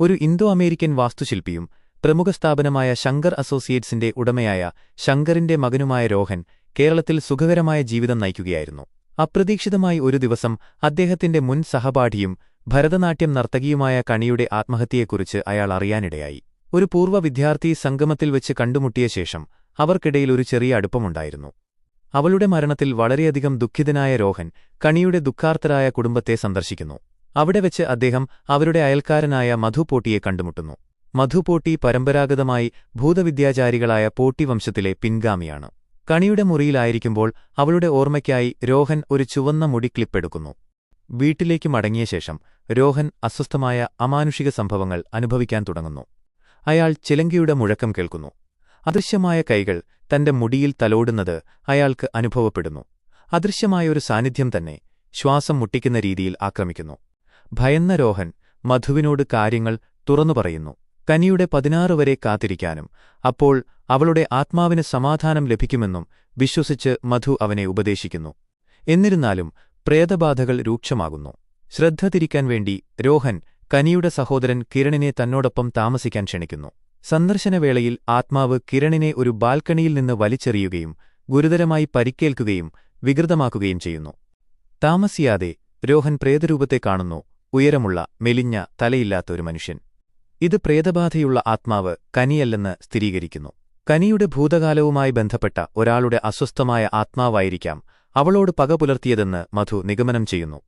ഒരു Indo American വാസ്തുശില്പിയും പ്രമുഖ സ്ഥാപനമായ ശങ്കർ അസോസിയേറ്റ്സിന്റെ ഉടമയായ ശങ്കറിന്റെ മകനുമായ രോഹൻ കേരളത്തിൽ സുഖകരമായ ജീവിതം നയിക്കുകയായിരുന്നു. അപ്രതീക്ഷിതമായി ഒരു ദിവസം അദ്ദേഹത്തിന്റെ മുൻ സഹപാഠിയും ഭരതനാട്യം നർത്തകിയുമായ കണിയുടെ ആത്മഹത്യയെക്കുറിച്ച് അയാൾ അറിയാനിടയായി. ഒരു പൂർവ വിദ്യാർത്ഥി സംഗമത്തിൽ വെച്ച് കണ്ടുമുട്ടിയ ശേഷം അവർക്കിടയിൽ ഒരു ചെറിയ അടുപ്പമുണ്ടായിരുന്നു. അവളുടെ മരണത്തിൽ വളരെയധികം ദുഃഖിതനായ രോഹൻ കണിയുടെ ദുഃഖാർത്തരായ കുടുംബത്തെ സന്ദർശിക്കുന്നു. അവിടെ വെച്ച് അദ്ദേഹം അവരുടെ അയൽക്കാരനായ മധുപോട്ടിയെ കണ്ടുമുട്ടുന്നു. മധുപോട്ടി പരമ്പരാഗതമായി ഭൂതവിദ്യാചാരികളായ പോട്ടി വംശത്തിലെ പിൻഗാമിയാണ്. കണിയുടെ മുറിയിലായിരിക്കുമ്പോൾ അവളുടെ ഓർമ്മയ്ക്കായി രോഹൻ ഒരു ചുവന്ന മുടി ക്ലിപ്പെടുക്കുന്നു. വീട്ടിലേക്ക് മടങ്ങിയ ശേഷം രോഹൻ അസ്വസ്ഥമായ അമാനുഷിക സംഭവങ്ങൾ അനുഭവിക്കാൻ തുടങ്ങുന്നു. അയാൾ ചിലങ്കിയുടെ മുഴക്കം കേൾക്കുന്നു. അദൃശ്യമായ കൈകൾ തന്റെ മുടിയിൽ തലോടുന്നത് അയാൾക്ക് അനുഭവപ്പെടുന്നു. അദൃശ്യമായൊരു സാന്നിധ്യം തന്നെ ശ്വാസം മുട്ടിക്കുന്ന രീതിയിൽ ആക്രമിക്കുന്നു. ഭയന്ന രോഹൻ മധുവിനോട് കാര്യങ്ങൾ തുറന്നു പറയുന്നു. കനിയുടെ പതിനാറ് വരെ കാത്തിരിക്കാനും അപ്പോൾ അവളുടെ ആത്മാവിന് സമാധാനം ലഭിക്കുമെന്നും വിശ്വസിച്ച് മധു അവനെ ഉപദേശിക്കുന്നു. എന്നിരുന്നാലും പ്രേതബാധകൾ രൂക്ഷമാകുന്നു. ശ്രദ്ധ തിരിക്കാൻ വേണ്ടി രോഹൻ കനിയുടെ സഹോദരൻ കിരണിനെ തന്നോടൊപ്പം താമസിക്കാൻ ക്ഷണിക്കുന്നു. സന്ദർശനവേളയിൽ ആത്മാവ് കിരണിനെ ഒരു ബാൽക്കണിയിൽ നിന്ന് വലിച്ചെറിയുകയും ഗുരുതരമായി പരിക്കേൽക്കുകയും വികൃതമാക്കുകയും ചെയ്യുന്നു. താമസിയാതെ രോഹൻ പ്രേതരൂപത്തെ കാണുന്നു. ഉയരമുള്ള മെലിഞ്ഞ തലയില്ലാത്ത ഒരു മനുഷ്യൻ. ഇത് പ്രേതബാധയുള്ള ആത്മാവ് കനിയല്ലെന്ന് സ്ഥിരീകരിക്കുന്നു. കനിയുടെ ഭൂതകാലവുമായി ബന്ധപ്പെട്ട ഒരാളുടെ അസ്വസ്ഥമായ ആത്മാവായിരിക്കാം അവളോട് പക പുലർത്തിയതെന്ന് മധു നിഗമനം ചെയ്യുന്നു.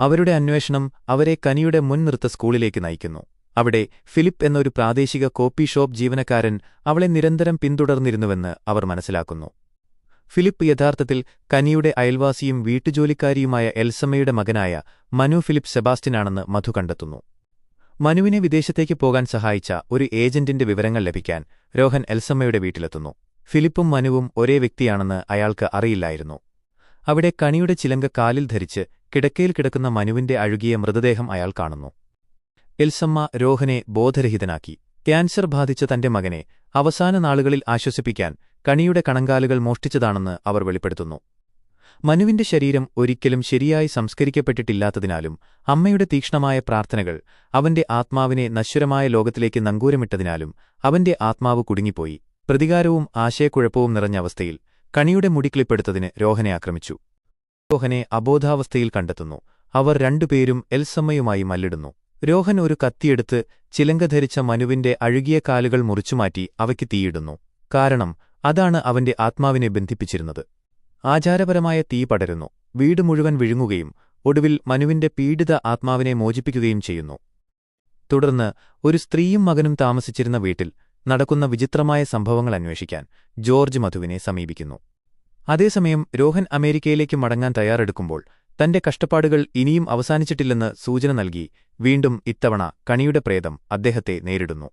അവരുടെ അന്വേഷണം അവരെ കനിയുടെ മുൻ നൃത്ത സ്കൂളിലേക്ക് നയിക്കുന്നു. അവിടെ ഫിലിപ്പ് എന്നൊരു പ്രാദേശിക കോപ്പി ഷോപ്പ് ജീവനക്കാരൻ അവളെ നിരന്തരം പിന്തുടർന്നിരുന്നുവെന്ന് അവർ മനസ്സിലാക്കുന്നു. ഫിലിപ്പ് യഥാർത്ഥത്തിൽ കനിയുടെ അയൽവാസിയും വീട്ടുജോലിക്കാരിയുമായ എൽസമ്മയുടെ മകനായ മനു ഫിലിപ്പ് സെബാസ്റ്റിനാണെന്ന് മധു കണ്ടെത്തുന്നു. മനുവിനെ വിദേശത്തേക്ക് പോകാൻ സഹായിച്ച ഒരു ഏജന്റിന്റെ വിവരങ്ങൾ ലഭിക്കാൻ രോഹൻ എൽസമ്മയുടെ വീട്ടിലെത്തുന്നു. ഫിലിപ്പും മനുവും ഒരേ വ്യക്തിയാണെന്ന് അയാൾക്ക് അറിയില്ലായിരുന്നു. അവിടെ കണിയുടെ ചിലങ്ക കാലിൽ ധരിച്ച് കിടക്കയിൽ കിടക്കുന്ന മനുവിന്റെ അഴുകിയ മൃതദേഹം അയാൾ കാണുന്നു. എൽസമ്മ രോഹനെ ബോധരഹിതനാക്കി. ക്യാൻസർ ബാധിച്ച തന്റെ മകനെ അവസാന നാളുകളിൽ ആശ്വസിപ്പിക്കാൻ കണിയുടെ കണങ്കാലുകൾ മോഷ്ടിച്ചതാണെന്ന് അവർ വെളിപ്പെടുത്തുന്നു. മനുവിന്റെ ശരീരം ഒരിക്കലും ശരിയായി സംസ്കരിക്കപ്പെട്ടിട്ടില്ലാത്തതിനാലും അമ്മയുടെ തീക്ഷ്ണമായ പ്രാർത്ഥനകൾ അവന്റെ ആത്മാവിനെ നശ്വരമായ ലോകത്തിലേക്ക് നങ്കൂരമിട്ടതിനാലും അവന്റെ ആത്മാവ് കുടുങ്ങിപ്പോയി. പ്രതികാരവും ആശയക്കുഴപ്പവും നിറഞ്ഞ അവസ്ഥയിൽ കണിയുടെ മുടിക്ലിപ്പെടുത്തതിന് രോഹനെ ആക്രമിച്ചു. രോഹനെ അബോധാവസ്ഥയിൽ കണ്ടെത്തുന്നു. അവർ രണ്ടുപേരും എൽസമ്മയുമായി മല്ലിടുന്നു. രോഹൻ ഒരു കത്തിയെടുത്ത് ചിലങ്ക ധരിച്ച മനുവിന്റെ അഴുകിയ കാലുകൾ മുറിച്ചുമാറ്റി അവയ്ക്ക് തീയിടുന്നു. കാരണം അതാണ് അവന്റെ ആത്മാവിനെ ബന്ധിപ്പിച്ചിരുന്നത്. ആചാരപരമായ തീ പടരുന്നു. വീട് മുഴുവൻ വിഴുങ്ങുകയും ഒടുവിൽ മനുവിന്റെ പീഡിത ആത്മാവിനെ മോചിപ്പിക്കുകയും ചെയ്യുന്നു. തുടർന്ന് ഒരു സ്ത്രീയും മകനും താമസിച്ചിരുന്ന വീട്ടിൽ നടക്കുന്ന വിചിത്രമായ സംഭവങ്ങൾ അന്വേഷിക്കാൻ ജോർജ് മധുവിനെ സമീപിക്കുന്നു. അതേസമയം രോഹൻ അമേരിക്കയിലേക്ക് മടങ്ങാൻ തയ്യാറെടുക്കുമ്പോൾ തന്റെ കഷ്ടപ്പാടുകൾ ഇനിയും അവസാനിച്ചിട്ടില്ലെന്ന് സൂചന നൽകി വീണ്ടും ഇത്തവണ കണിയുടെ പ്രേതം അദ്ദേഹത്തെ നേരിടുന്നു.